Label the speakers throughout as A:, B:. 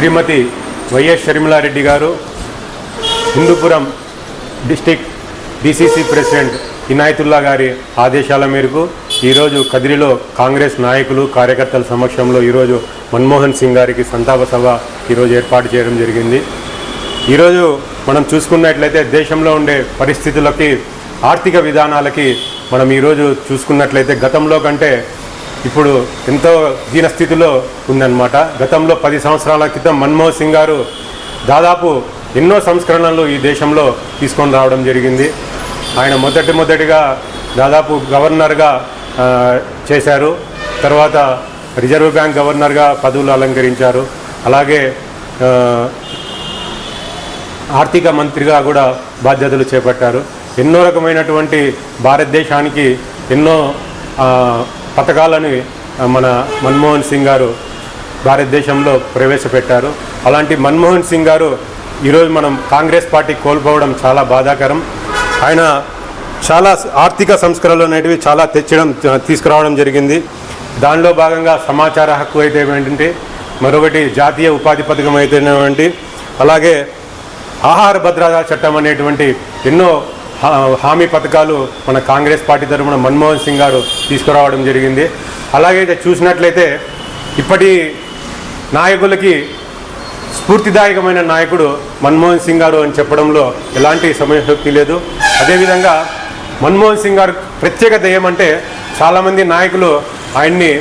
A: శ్రీమతి Y S Sharmila Reddy గారు Hindupuram district D C C president Inayatullah గారి ఆదేశాల మేరకు ఈరోజు కదిరిలో కాంగ్రెస్ నాయకులు కార్యకర్తల సమక్షంలో ఈరోజు మన్మోహన్ సింగ్ గారికి సంతాప సభ ఈరోజు ఏర్పాటు చేయడం జరిగింది. ఈరోజు మనం చూసుకున్నట్లయితే దేశంలో ఉండే పరిస్థితులకి ఆర్థిక విధానాలకి మనం ఈరోజు చూసుకున్నట్లయితే గతంలో కంటే ఇప్పుడు ఎంతో దీనస్థితిలో ఉందన్నమాట. గతంలో పది సంవత్సరాల క్రితం మన్మోహన్ సింగ్ గారు దాదాపు ఎన్నో సంస్కరణలు ఈ దేశంలో తీసుకొని రావడం జరిగింది. ఆయన మొదటి మొదటిగా దాదాపు గవర్నర్గా చేశారు. తర్వాత రిజర్వ్ బ్యాంక్ గవర్నర్గా పదవులు అలంకరించారు. అలాగే ఆర్థిక మంత్రిగా కూడా బాధ్యతలు చేపట్టారు. ఎన్నో రకమైనటువంటి భారతదేశానికి ఎన్నో పథకాలను మన మన్మోహన్ సింగ్ గారు భారతదేశంలో ప్రవేశపెట్టారు. అలాంటి మన్మోహన్ సింగ్ గారు ఈరోజు మనం కాంగ్రెస్ పార్టీ కోల్పోవడం చాలా బాధాకరం. ఆయన చాలా ఆర్థిక సంస్కరణలు అనేటివి చాలా తెచ్చడం తీసుకురావడం జరిగింది. దానిలో భాగంగా సమాచార హక్కు అయితే ఏంటంటే మరొకటి జాతీయ ఉపాధి పథకం అయితే అలాగే ఆహార భద్రతా చట్టం అనేటువంటి ఎన్నో హామీ పథకాలు మన కాంగ్రెస్ పార్టీ తరఫున మన్మోహన్ సింగ్ గారు తీసుకురావడం జరిగింది. అలాగే చూసినట్లయితే ఇప్పటి నాయకులకి స్ఫూర్తిదాయకమైన నాయకుడు మన్మోహన్ సింగ్ గారు అని చెప్పడంలో ఎలాంటి సమయశక్తి లేదు. అదేవిధంగా మన్మోహన్ సింగ్ గారు ప్రత్యేకత ఏమంటే చాలామంది నాయకులు ఆయన్ని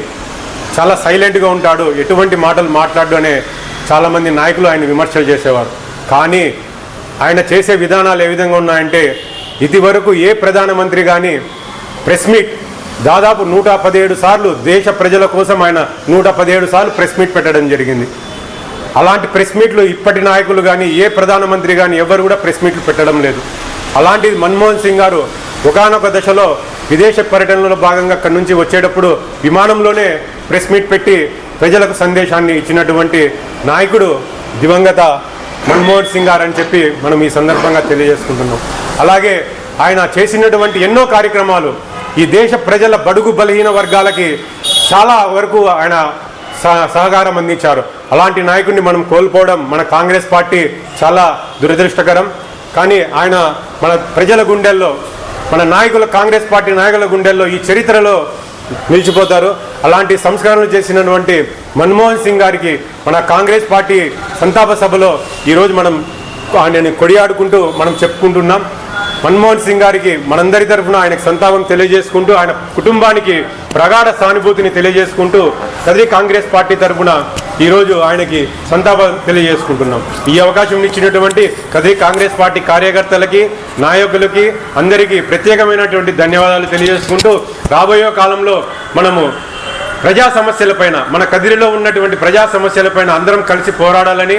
A: చాలా సైలెంట్గా ఉంటాడు ఎటువంటి మాటలు మాట్లాడు అనే చాలామంది నాయకులు ఆయన విమర్శలు చేసేవారు. కానీ ఆయన చేసే విధానాలు ఏ విధంగా ఉన్నాయంటే ఇదివరకు ఏ ప్రధానమంత్రి కానీ ప్రెస్ మీట్ దాదాపు నూట పదిహేడు సార్లు దేశ ప్రజల కోసం ఆయన నూట పదిహేడు సార్లు ప్రెస్ మీట్ పెట్టడం జరిగింది. అలాంటి ప్రెస్ మీట్లు ఇప్పటి నాయకులు కానీ ఏ ప్రధానమంత్రి కానీ ఎవరు కూడా ప్రెస్ మీట్లు పెట్టడం లేదు. అలాంటిది మన్మోహన్ సింగ్ గారు ఒకనొక దశలో విదేశ పర్యటనలో భాగంగా అక్కడి నుంచి వచ్చేటప్పుడు విమానంలోనే ప్రెస్ మీట్ పెట్టి ప్రజలకు సందేశాన్ని ఇచ్చినటువంటి నాయకుడు దివంగత మన్మోహన్ సింగ్ గారు అని చెప్పి మనం ఈ సందర్భంగా తెలియజేసుకుంటున్నాం. అలాగే ఆయన చేసినటువంటి ఎన్నో కార్యక్రమాలు ఈ దేశ ప్రజల బడుగు బలహీన వర్గాలకి చాలా వరకు ఆయన సహ- సహకారం అందించారు. అలాంటి నాయకుడిని మనం కోల్పోవడం మన కాంగ్రెస్ పార్టీ చాలా దురదృష్టకరం. కానీ ఆయన మన ప్రజల గుండెల్లో మన నాయకుల కాంగ్రెస్ పార్టీ నాయకుల గుండెల్లో ఈ చరిత్రలో నిలిచిపోతారు. అలాంటి సంస్కరణలు చేసినటువంటి మన్మోహన్ సింగ్ గారికి మన కాంగ్రెస్ పార్టీ సంతాప సభలో ఈరోజు మనం ఆయనని కొడియాడుకుంటూ మనం చెప్పుకుంటున్నాం. మన్మోహన్ సింగ్ గారికి మనందరి తరఫున ఆయనకు సంతాపం తెలియజేసుకుంటూ ఆయన కుటుంబానికి ప్రగాఢ సానుభూతిని తెలియజేసుకుంటూ కదిరి కాంగ్రెస్ పార్టీ తరఫున ఈరోజు ఆయనకి సంతాపం తెలియజేసుకుంటున్నాం. ఈ అవకాశం ఇచ్చినటువంటి కదిరి కాంగ్రెస్ పార్టీ కార్యకర్తలకి నాయకులకి అందరికీ ప్రత్యేకమైనటువంటి ధన్యవాదాలు తెలియజేసుకుంటూ రాబోయే కాలంలో మనము ప్రజా సమస్యలపైన మన కదిరిలో ఉన్నటువంటి ప్రజా సమస్యలపైన అందరం కలిసి పోరాడాలని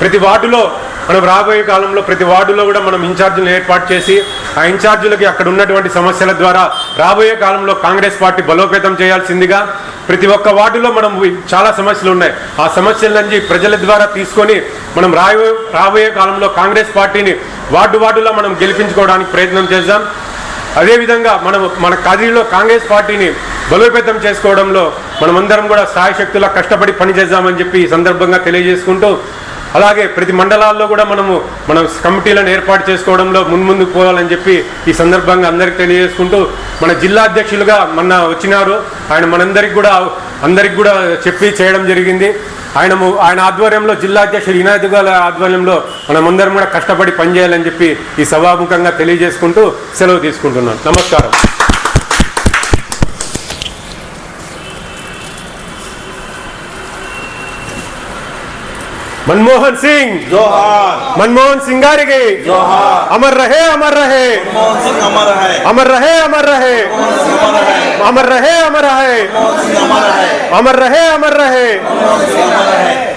A: ప్రతి వార్డులో మనం రాబోయే కాలంలో ప్రతి వార్డులో కూడా మనం ఇన్ఛార్జీలను ఏర్పాటు చేసి ఆ ఇన్ఛార్జీలకి అక్కడ ఉన్నటువంటి సమస్యల ద్వారా రాబోయే కాలంలో కాంగ్రెస్ పార్టీ బలోపేతం చేయాల్సిందిగా ప్రతి ఒక్క వార్డులో మనం చాలా సమస్యలు ఉన్నాయి. ఆ సమస్యల నుంచి ప్రజల ద్వారా తీసుకొని మనం రాబోయే రాబోయే కాలంలో కాంగ్రెస్ పార్టీని వార్డు వార్డులో మనం గెలిపించుకోవడానికి ప్రయత్నం చేద్దాం. అదేవిధంగా మనం మన కదిరిలో కాంగ్రెస్ పార్టీని బలోపేతం చేసుకోవడంలో మనమందరం కూడా సాయశక్తులా కష్టపడి పనిచేద్దామని చెప్పి ఈ సందర్భంగా తెలియజేసుకుంటూ అలాగే ప్రతి మండలాల్లో కూడా మనము మన కమిటీలను ఏర్పాటు చేసుకోవడంలో మున్ముందుకు పోవాలని చెప్పి ఈ సందర్భంగా అందరికీ తెలియజేసుకుంటూ మన జిల్లా అధ్యక్షులుగా మొన్న వచ్చినారు. ఆయన మనందరికి కూడా అందరికి కూడా చెప్పి చేయడం జరిగింది. ఆయన ఆయన ఆధ్వర్యంలో జిల్లా అధ్యక్షుడు వినాయక్ గారి ఆధ్వర్యంలో మనమందరం కూడా కష్టపడి పనిచేయాలని చెప్పి ఈ సభాముఖంగా తెలియజేసుకుంటూ సెలవు తీసుకుంటున్నాను నమస్కారం. मनमोहन सिंह।
B: जोहार।
A: मनमोहन सिंह गाరికి
B: जोहार।
A: अमर रहे अमर रहे।
B: मनमोहन सिंह अमर
A: अमर रहे अमर रहे।
B: अमर
A: रहे। अमर रहे
B: अमर है
A: अमर रहे। अमर रहे।